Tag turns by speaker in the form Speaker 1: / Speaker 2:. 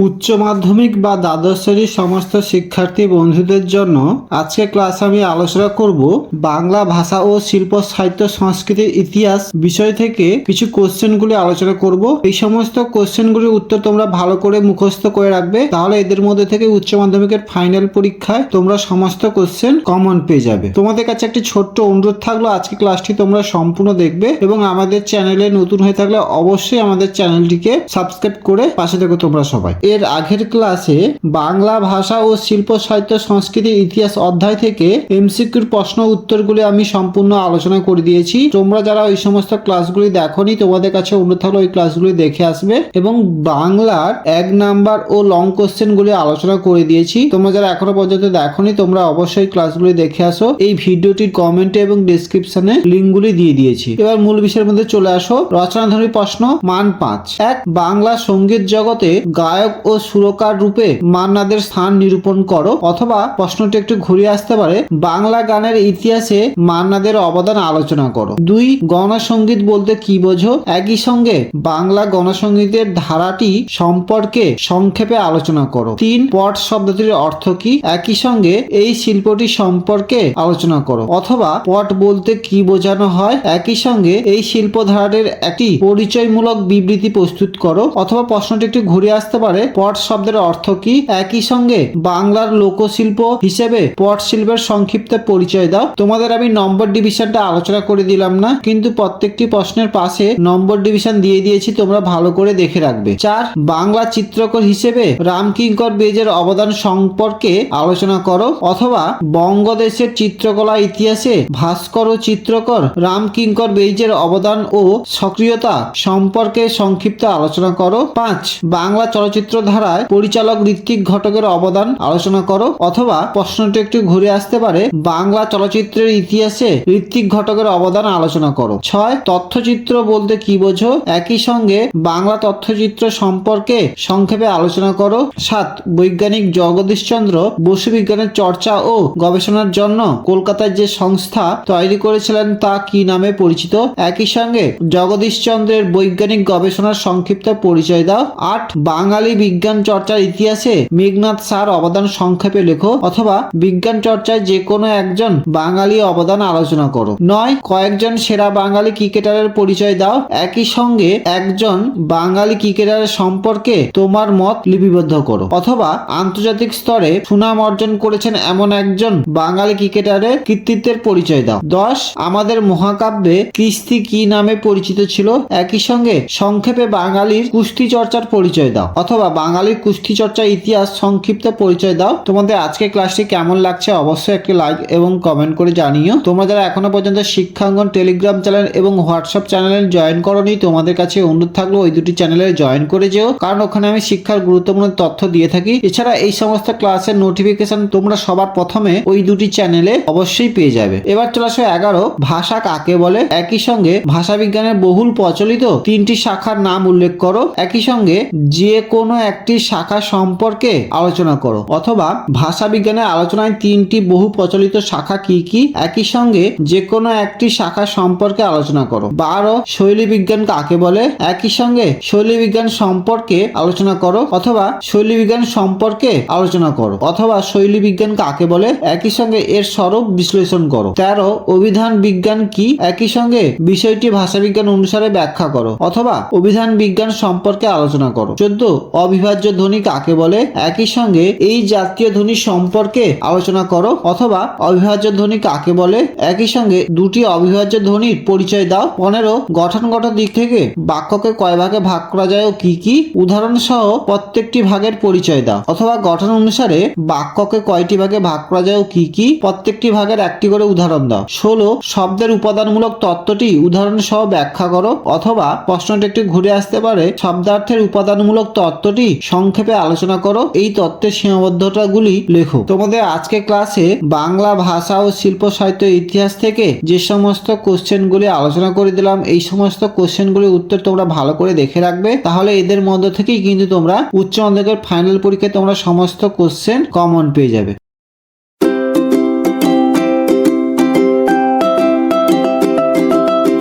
Speaker 1: উচ্চ মাধ্যমিক বা দ্বাদশ শ্রেণির সমস্ত শিক্ষার্থী বন্ধুদের জন্য আজকে ক্লাস আমি আলোচনা করব বাংলা ভাষা ও শিল্প সাহিত্য সংস্কৃতির ইতিহাস বিষয় থেকে কিছু কোশ্চেনগুলি আলোচনা করব। এই সমস্ত কোশ্চেনগুলির উত্তর তোমরা ভালো করে মুখস্থ করে রাখবে। তাহলে এদের মধ্যে থেকে উচ্চ মাধ্যমিকের ফাইনাল পরীক্ষায় তোমরা সমস্ত কোশ্চেন কমন পেয়ে যাবে। তোমাদের কাছে একটি ছোট্ট অনুরোধ থাকল আজকে ক্লাসটি তোমরা সম্পূর্ণ দেখবে এবং আমাদের চ্যানেলে নতুন হয়ে থাকলে অবশ্যই আমাদের চ্যানেলটিকে সাবস্ক্রাইব করে পাশে থেকো তোমরা সবাই। এর আগের ক্লাসে বাংলা ভাষা ও শিল্প, সাহিত্য সংস্কৃতির ইতিহাস অধ্যায় থেকে এমসিকিউর প্রশ্ন উত্তরগুলি আমি সম্পূর্ণ আলোচনা করে দিয়েছি। তোমরা যারা ওই সমস্ত ক্লাসগুলি দেখোনি, তোমাদের কাছে অনুরোধ থাকলে ওই ক্লাসগুলি দেখে আসবে এবং বাংলার এক নাম্বার ও লং কোশ্চেনগুলি আলোচনা করে দিয়েছি। তোমরা যারা এখনও পর্যন্ত দেখোনি, তোমরা অবশ্যই ক্লাসগুলি দেখে আসো। এই ভিডিওটির কমেন্টে এবং ডিসক্রিপশনে লিঙ্কগুলি দিয়ে দিয়েছি। এবার মূল বিষয়ের মধ্যে চলে আসো। রচনাধর্মী প্রশ্ন, মান পাঁচ। এক, বাংলা সংগীত জগতে গায়ক ও সুরকার রূপে মান্নাদের স্থান নিরূপণ করো। অথবা প্রশ্নটি একটু ঘুরিয়ে আসতে পারে। বাংলা গানের ইতিহাসে মান্নাদের অবদান আলোচনা করো। দুই গণসঙ্গীত বলতে কি বোঝো? একই সঙ্গে বাংলা গণসঙ্গীতের ধারাটি সম্পর্কে সংক্ষেপে আলোচনা করো। তিন, পট শব্দটির অর্থ কি? একই সঙ্গে এই শিল্পটি সম্পর্কে আলোচনা করো। অথবা পট বলতে কি বোঝানো হয়? একই সঙ্গে এই শিল্প ধারাটির একটি পরিচয়মূলক বিবৃতি প্রস্তুত করো। অথবা প্রশ্নটি একটু ঘুরে আসতে পারে। পট শব্দের অর্থ কি? একই সঙ্গে বাংলার লোকশিল্প হিসেবে পট শিল্পের সংক্ষিপ্ত পরিচয় দাও। তোমাদের আমি নম্বর ডিভিশনটা আলোচনা করে দিলাম না, কিন্তু প্রত্যেকটি প্রশ্নের পাশে নম্বর ডিভিশন দিয়ে দিয়েছি, তোমরা ভালো করে দেখে রাখবে। চার, বাংলা চিত্রকর হিসেবে রামকিঙ্কর বেজের অবদান সম্পর্কে আলোচনা করো, অথবা বঙ্গদেশের চিত্রকলা ইতিহাসে ভাস্কর ও চিত্রকর রামকিঙ্কর বেইজের অবদান ও সক্রিয়তা সম্পর্কে সংক্ষিপ্ত আলোচনা করো। পাঁচ, বাংলা চলচ্চিত্র ধারায় পরিচালক ঋত্বিক ঘটকের অবদান আলোচনা করো অথবা প্রশ্নটি একটু ঘুরে আসতে পারে। বাংলা চলচ্চিত্রের ইতিহাসে ঋত্বিক ঘটকের অবদান আলোচনা করো। ছয়, তথ্যচিত্র বলতে কি বোঝো? একই সঙ্গে বাংলা তথ্যচিত্র সম্পর্কে সংক্ষেপে আলোচনা করো। সাত, বৈজ্ঞানিক জগদীশচন্দ্র বসু বিজ্ঞানের চর্চা ও গবেষণার জন্য কলকাতায় যে সংস্থা তৈরি করেছিলেন তা কি নামে পরিচিত? একই সঙ্গে জগদীশচন্দ্রের বৈজ্ঞানিক গবেষণার সংক্ষিপ্ত পরিচয় দাও। আট, বাঙালি বিজ্ঞান চর্চার ইতিহাসে মেঘনাথ স্যার অবদান সংক্ষেপে লেখো, অথবা বিজ্ঞান চর্চায় যে কোনো একজন বাঙালি অবদান আলোচনা করো। নয়, কয়েকজন সেরা বাঙালি ক্রিকেটারের পরিচয় দাও। একই সঙ্গে একজন বাঙালি ক্রিকেটারের সম্পর্কে তোমার মত লিপিবদ্ধ করো। অথবা আন্তর্জাতিক স্তরে সুনাম অর্জন করেছেন এমন একজন বাঙালি ক্রিকেটারের কৃতিত্বের পরিচয় দাও। দশ, আমাদের মহাকাব্যে কিস্তি কি নামে পরিচিত ছিল? একই সঙ্গে সংক্ষেপে বাঙালির কুস্তি চর্চার পরিচয় দাও। অথবা বাঙালির কুস্তি চর্চার ইতিহাস সংক্ষিপ্ত পরিচয় দাও। তোমাদের আজকে ক্লাসটি কেমন লাগছে অবশ্যই একটি লাইক এবং কমেন্ট করে জানিও। তোমরা যারা এখনও পর্যন্ত শিক্ষাঙ্গন, টেলিগ্রাম চ্যানেল এবং হোয়াটসঅ্যাপ চ্যানেলে জয়েন করনি, তোমাদের কাছে অনুরোধ থাকল ওই দুটি চ্যানেলে জয়েন করে যেও। কারণ ওখানে আমি শিক্ষার গুরুত্বপূর্ণ তথ্য দিয়ে থাকি। এছাড়া এই সমস্ত ক্লাসের নোটিফিকেশন তোমরা সবার প্রথমে ওই দুটি চ্যানেলে অবশ্যই পেয়ে যাবে। এবার চলে আসো এগারো, ভাষা কাকে বলে? একই সঙ্গে ভাষা বিজ্ঞানের বহুল প্রচলিত তিনটি শাখার নাম উল্লেখ করো। একই সঙ্গে যে কোনো একটি শাখা সম্পর্কে আলোচনা করো, অথবা ভাষা বিজ্ঞানের আলোচনায় তিনটি বহু প্রচলিত শাখা কি কি? একই সঙ্গে যে কোনো একটি শাখা সম্পর্কে আলোচনা করো। বারো শৈলী বিজ্ঞান কাকে বলে? একই সঙ্গে শৈলী বিজ্ঞান সম্পর্কে আলোচনা করো, অথবা শৈলী বিজ্ঞান সম্পর্কে আলোচনা করো, অথবা শৈলী বিজ্ঞান কাকে বলে? একই সঙ্গে এর স্বরূপ বিশ্লেষণ করো। তেরো, অভিধান বিজ্ঞান কি? একই সঙ্গে বিষয়টি ভাষা বিজ্ঞান অনুসারে ব্যাখ্যা করো, অথবা অভিধান বিজ্ঞান সম্পর্কে আলোচনা করো। চোদ্দ অবিভাজ্য ধ্বনি কাকে বলে? একই সঙ্গে এই জাতীয় ধ্বনি সম্পর্কে আলোচনা করো অথবা অবিভাজ্য ধ্বনি কাকে বলে? একই সঙ্গে দুটি অবিভাজ্য ধ্বনির পরিচয় দাও। পনেরো গঠনগত দিক থেকে বাক্যকে কয় ভাগে ভাগ করা যায় ও কি কি? উদাহরণ সহ প্রত্যেকটি ভাগের পরিচয় দাও। অথবা গঠন অনুসারে বাক্যকে কয়টি ভাগে ভাগ করা যায় ও কি কি? প্রত্যেকটি ভাগের একটি করে উদাহরণ দাও। ষোলো, শব্দের উপাদানমূলক তত্ত্বটি উদাহরণ সহ ব্যাখ্যা করো। অথবা প্রশ্নটি একটু ঘুরে আসতে পারে। শব্দার্থের উপাদানমূলক তত্ত্বটি সংক্ষেপে আলোচনা করো। এই তত্ত্বের সীমাবদ্ধতাগুলি লেখো। তোমাদের আজকে ক্লাসে বাংলা ভাষা ও শিল্প সাহিত্য ইতিহাস থেকে যে সমস্ত কোশ্চেনগুলি আলোচনা করে দিলাম, এই সমস্ত কোশ্চেনগুলির উত্তর তোমরা ভালো করে দেখে রাখবে। তাহলে এদের মধ্য থেকেই কিন্তু তোমরা উচ্চ মাধ্যমিকের ফাইনাল পরীক্ষায় তোমরা সমস্ত কোশ্চেন কমন পেয়ে যাবে।